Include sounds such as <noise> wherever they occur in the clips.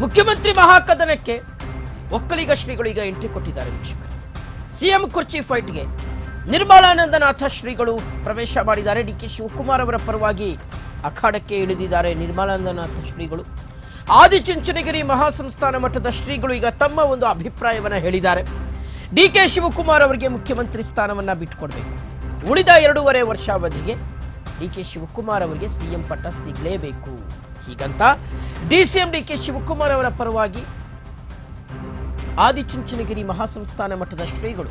ಮುಖ್ಯಮಂತ್ರಿ ಮಹಾಕದನಕ್ಕೆ ಒಕ್ಕಲಿಗ ಶ್ರೀಗಳು ಈಗ ಎಂಟ್ರಿ ಕೊಟ್ಟಿದ್ದಾರೆ ವೀಕ್ಷಕರು. ಸಿಎಂ ಕುರ್ಚಿ ಫೈಟ್ಗೆ ನಿರ್ಮಲಾನಂದನಾಥ ಶ್ರೀಗಳು ಪ್ರವೇಶ ಮಾಡಿದ್ದಾರೆ. ಡಿ ಕೆ ಶಿವಕುಮಾರ್ ಅವರ ಪರವಾಗಿ ಅಖಾಡಕ್ಕೆ ಇಳಿದಿದ್ದಾರೆ ನಿರ್ಮಲಾನಂದನಾಥ ಶ್ರೀಗಳು. ಆದಿಚುಂಚನಗಿರಿ ಮಹಾಸಂಸ್ಥಾನ ಮಠದ ಶ್ರೀಗಳು ಈಗ ತಮ್ಮ ಒಂದು ಅಭಿಪ್ರಾಯವನ್ನು ಹೇಳಿದ್ದಾರೆ. ಡಿ ಕೆ ಶಿವಕುಮಾರ್ ಅವರಿಗೆ ಮುಖ್ಯಮಂತ್ರಿ ಸ್ಥಾನವನ್ನು ಬಿಟ್ಟುಕೊಡ್ಬೇಕು. ಉಳಿದ ಎರಡೂವರೆ ವರ್ಷಾವಧಿಗೆ ಡಿ ಕೆ ಶಿವಕುಮಾರ್ ಅವರಿಗೆ ಸಿಎಂ ಪಟ್ಟ ಸಿಗಲೇಬೇಕು. ಹೀಗಂತ ಡಿ ಕೆ ಶಿವಕುಮಾರ್ ಅವರ ಪರವಾಗಿ ಆದಿಚುಂಚನಗಿರಿ ಮಹಾಸಂಸ್ಥಾನ ಮಠದ ಶ್ರೀಗಳು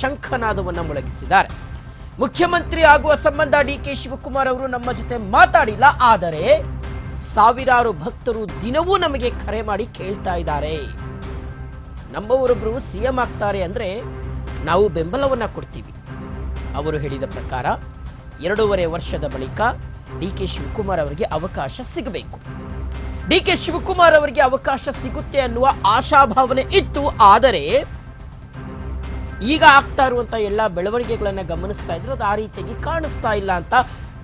ಶಂಖನಾದವನ್ನು ಮೊಳಗಿಸಿದ್ದಾರೆ. ಮುಖ್ಯಮಂತ್ರಿ ಆಗುವ ಸಂಬಂಧ ಡಿ ಕೆ ಶಿವಕುಮಾರ್ ಅವರು ನಮ್ಮ ಜೊತೆ ಮಾತಾಡಿಲ್ಲ, ಆದರೆ ಸಾವಿರಾರು ಭಕ್ತರು ದಿನವೂ ನಮಗೆ ಕರೆ ಮಾಡಿ ಕೇಳ್ತಾ ಇದ್ದಾರೆ. ನಮ್ಮವರೊಬ್ಬರು ಸಿಎಂ ಆಗ್ತಾರೆ ಅಂದರೆ ನಾವು ಬೆಂಬಲವನ್ನು ಕೊಡ್ತೀವಿ. ಅವರು ಹೇಳಿದ ಪ್ರಕಾರ, ಎರಡೂವರೆ ವರ್ಷದ ಬಳಿಕ ಡಿ ಕೆ ಶಿವಕುಮಾರ್ ಅವರಿಗೆ ಅವಕಾಶ ಸಿಗಬೇಕು. ಡಿ ಕೆ ಶಿವಕುಮಾರ್ ಅವರಿಗೆ ಅವಕಾಶ ಸಿಗುತ್ತೆ ಅನ್ನುವ ಆಶಾಭಾವನೆ ಇತ್ತು, ಆದರೆ ಈಗ ಆಗ್ತಾ ಇರುವಂತಹ ಎಲ್ಲ ಬೆಳವಣಿಗೆಗಳನ್ನ ಗಮನಿಸ್ತಾ ಇದ್ರು, ಅದು ಆ ರೀತಿಯಾಗಿ ಕಾಣಿಸ್ತಾ ಇಲ್ಲ ಅಂತ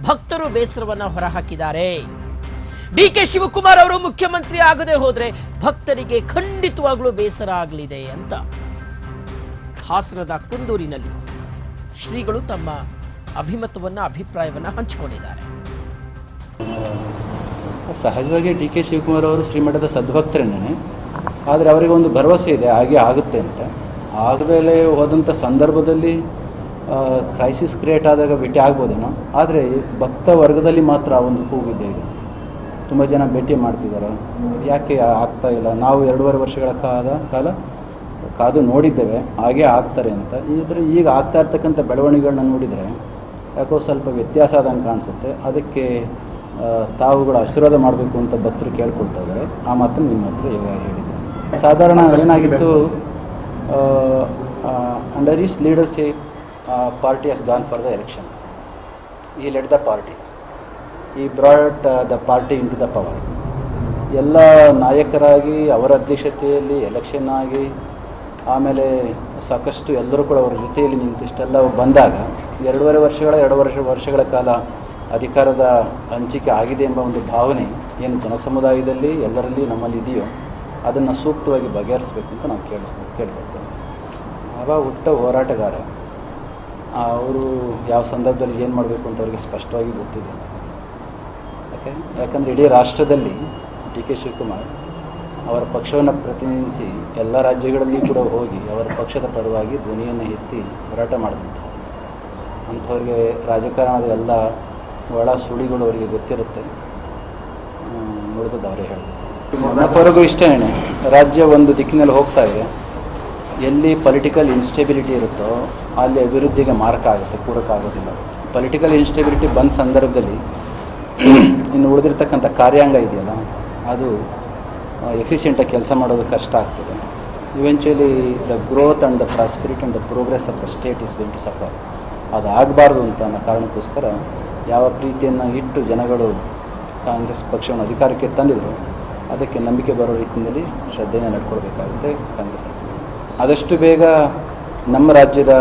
ಭಕ್ತರು ಬೇಸರವನ್ನ ಹೊರಹಾಕಿದ್ದಾರೆ. ಡಿ ಕೆ ಶಿವಕುಮಾರ್ ಅವರು ಮುಖ್ಯಮಂತ್ರಿ ಆಗದೆ ಹೋದ್ರೆ ಭಕ್ತರಿಗೆ ಖಂಡಿತವಾಗ್ಲೂ ಬೇಸರ ಆಗಲಿದೆ ಅಂತ. ಹಾಸನದ ಕುಂದೂರಿನಲ್ಲಿ ಶ್ರೀಗಳು ತಮ್ಮ ಅಭಿಮತವನ್ನ, ಅಭಿಪ್ರಾಯವನ್ನ ಹಂಚಿಕೊಂಡಿದ್ದಾರೆ. ಸಹಜವಾಗಿ ಡಿ ಕೆ ಶಿವಕುಮಾರ್ ಅವರು ಶ್ರೀಮಠದ ಸದ್ಭಕ್ತರೇನೆ. ಆದರೆ ಅವರಿಗೆ ಒಂದು ಭರವಸೆ ಇದೆ, ಹಾಗೆ ಆಗುತ್ತೆ ಅಂತ. ಆಗದಲ್ಲೇ ಹೋದಂಥ ಸಂದರ್ಭದಲ್ಲಿ ಕ್ರೈಸಿಸ್ ಕ್ರಿಯೇಟ್ ಆದಾಗ ಭೇಟಿ ಆಗ್ಬೋದೇನೋ. ಆದರೆ ಭಕ್ತ ವರ್ಗದಲ್ಲಿ ಮಾತ್ರ ಆ ಒಂದು ಕೂಗಿದೆ ಈಗ. ತುಂಬ ಜನ ಭೇಟಿ ಮಾಡ್ತಿದ್ದಾರೆ. ಯಾಕೆ ಆಗ್ತಾ ಇಲ್ಲ? ನಾವು ಎರಡೂವರೆ ವರ್ಷಗಳ ಕಾಲ ಕಾಲ ಕಾದು ನೋಡಿದ್ದೇವೆ, ಹಾಗೆ ಆಗ್ತಾರೆ ಅಂತ. ಇದ್ರೆ ಈಗ ಆಗ್ತಾ ಇರ್ತಕ್ಕಂಥ ಬೆಳವಣಿಗೆಗಳನ್ನ ನೋಡಿದರೆ, ಯಾಕೋ ಸ್ವಲ್ಪ ವ್ಯತ್ಯಾಸ ಆದಂಗೆ ಕಾಣಿಸುತ್ತೆ. ಅದಕ್ಕೆ ತಾವುಗಳು ಆಶೀರ್ವಾದ ಮಾಡಬೇಕು ಅಂತ ಭಕ್ತರು ಕೇಳ್ಕೊಳ್ತಾ ಇದ್ದಾರೆ. ಆ ಮಾತನ್ನು ನಿಮ್ಮ ಹತ್ರ ಹೇಳಿದ್ದೆ. ಸಾಧಾರಣ ಏನಾಗಿತ್ತು under his leadership party has gone for the election he led the party he brought the party into the power ಎಲ್ಲ ನಾಯಕರಾಗಿ, ಅವರ ಅಧ್ಯಕ್ಷತೆಯಲ್ಲಿ ಎಲೆಕ್ಷನ್ ಆಗಿ, ಆಮೇಲೆ ಸಾಕಷ್ಟು ಎಲ್ಲರೂ ಕೂಡ ಅವರ ಜೊತೆಯಲ್ಲಿ ನಿಂತು ಇಷ್ಟೆಲ್ಲ ಬಂದಾಗ, ಎರಡೂವರೆ ವರ್ಷಗಳ ಎರಡು ವರ್ಷ, ವರ್ಷಗಳ ಕಾಲ ಅಧಿಕಾರದ ಹಂಚಿಕೆ ಆಗಿದೆ ಎಂಬ ಒಂದು ಭಾವನೆ ಏನು ಜನಸಮುದಾಯದಲ್ಲಿ ಎಲ್ಲರಲ್ಲಿ ನಮ್ಮಲ್ಲಿ ಇದೆಯೋ ಅದನ್ನು ಸೂಕ್ತವಾಗಿ ಬಗೆಹರಿಸಬೇಕು ಅಂತ ನಾವು ಕೇಳಿಸ್ ಕೇಳ್ಕೊಳ್ತೇವೆ ಆವಾಗ ಹುಟ್ಟ ಹೋರಾಟಗಾರ. ಅವರು ಯಾವ ಸಂದರ್ಭದಲ್ಲಿ ಏನು ಮಾಡಬೇಕು ಅಂತ ಅವರಿಗೆ ಸ್ಪಷ್ಟವಾಗಿ ಗೊತ್ತಿದೆ. ಯಾಕೆ? ಯಾಕಂದರೆ ಇಡೀ ರಾಷ್ಟ್ರದಲ್ಲಿ ಡಿ ಕೆ ಶಿವಕುಮಾರ್ ಅವರ ಪಕ್ಷವನ್ನು ಪ್ರತಿನಿಧಿಸಿ ಎಲ್ಲ ರಾಜ್ಯಗಳಲ್ಲಿ ಕೂಡ ಹೋಗಿ ಅವರ ಪಕ್ಷದ ಪರವಾಗಿ ಧ್ವನಿಯನ್ನು ಎತ್ತಿ ಹೋರಾಟ ಮಾಡಿದಂಥ ಅಂಥವ್ರಿಗೆ ರಾಜಕಾರಣದ ಎಲ್ಲ ಒಳ ಸುಳಿಗಳು ಅವರಿಗೆ ಗೊತ್ತಿರುತ್ತೆ ನೋಡಿದ್ದು ಅವರೇ ಹೇಳಿದ್ರು ಇಷ್ಟೇ ಇಷ್ಟೇನೆ ರಾಜ್ಯ ಒಂದು ದಿಕ್ಕಿನಲ್ಲಿ ಹೋಗ್ತಾ ಇದೆ. ಎಲ್ಲಿ ಪೊಲಿಟಿಕಲ್ ಇನ್ಸ್ಟೆಬಿಲಿಟಿ ಇರುತ್ತೋ ಅಲ್ಲಿ ಅಭಿವೃದ್ಧಿಗೆ ಮಾರ್ಕ ಆಗುತ್ತೆ, ಪೂರಕ ಆಗೋದಿಲ್ಲ. ಪೊಲಿಟಿಕಲ್ ಇನ್ಸ್ಟೆಬಿಲಿಟಿ ಬಂದ ಸಂದರ್ಭದಲ್ಲಿ <clears throat> ಇನ್ನು ಉಳಿದಿರ್ತಕ್ಕಂಥ ಕಾರ್ಯಾಂಗ ಇದೆಯಲ್ಲ, ಅದು ಎಫಿಷಿಯೆಂಟಾಗಿ ಕೆಲಸ ಮಾಡೋದು ಕಷ್ಟ ಆಗ್ತದೆ. Eventually the growth and the prosperity and the progress of the state is going to suffer ಅದು ಆಗಬಾರ್ದು ಅಂತ ಅನ್ನೋ ಕಾರಣಕ್ಕೋಸ್ಕರ ಯಾವ ಪ್ರೀತಿಯನ್ನು ಇಟ್ಟು ಜನಗಳು ಕಾಂಗ್ರೆಸ್ ಪಕ್ಷವನ್ನು ಅಧಿಕಾರಕ್ಕೆ ತಂದಿದ್ರು, ಅದಕ್ಕೆ ನಂಬಿಕೆ ಬರೋ ರೀತಿಯಲ್ಲಿ ಶ್ರದ್ಧೆಯನ್ನು ನಡ್ಕೊಳ್ಬೇಕಾಗುತ್ತೆ ಕಾಂಗ್ರೆಸ್ ಆದಷ್ಟು ಬೇಗ ನಮ್ಮ ರಾಜ್ಯದ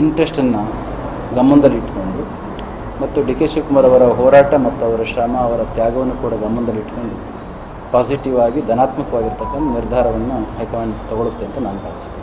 ಇಂಟ್ರೆಸ್ಟನ್ನು ಗಮನದಲ್ಲಿ ಇಟ್ಕೊಂಡು ಮತ್ತು ಡಿ ಕೆ ಶಿವಕುಮಾರ್ ಅವರ ಹೋರಾಟ ಮತ್ತು ಅವರ ಶ್ರಮ, ಅವರ ತ್ಯಾಗವನ್ನು ಕೂಡ ಗಮನದಲ್ಲಿ ಇಟ್ಕೊಂಡು ಪಾಸಿಟಿವ್ ಆಗಿ ಧನಾತ್ಮಕವಾಗಿರ್ತಕ್ಕಂಥ ನಿರ್ಧಾರವನ್ನು ಹೈಕಮಾಂಡ್ ತಗೊಳ್ಳುತ್ತೆ ಅಂತ ನಾನು ಭಾವಿಸ್ತೇನೆ.